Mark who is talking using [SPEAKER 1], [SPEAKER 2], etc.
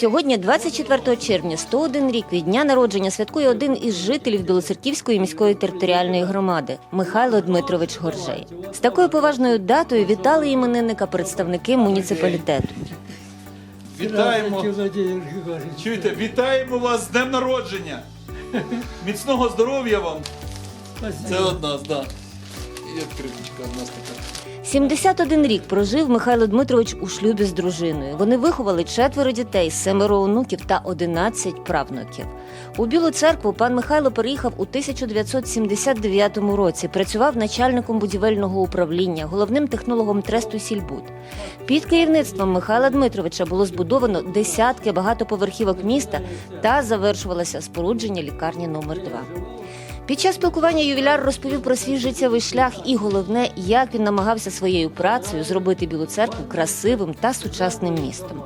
[SPEAKER 1] Сьогодні, 24 червня, 101 рік від дня народження святкує один із жителів Білоцерківської міської територіальної громади Михайло Дмитрович Горжей. З такою поважною датою вітали іменинника представники муніципалітету.
[SPEAKER 2] Вітаємо. Чуєте, вітаємо вас з днем народження. Міцного здоров'я вам. Це од нас, да. І відкриточка в нас така.
[SPEAKER 1] 71 рік прожив Михайло Дмитрович у шлюбі з дружиною. Вони виховали четверо дітей, семеро онуків та 11 правнуків. У Білу церкву пан Михайло переїхав у 1979 році. Працював начальником будівельного управління, головним технологом тресту Сільбуд. Під керівництвом Михайла Дмитровича було збудовано десятки багатоповерхівок міста та завершувалося спорудження лікарні номер 2 під час спілкування ювіляр розповів про свій життєвий шлях і головне, як він намагався своєю працею зробити Білу церкву красивим та сучасним містом.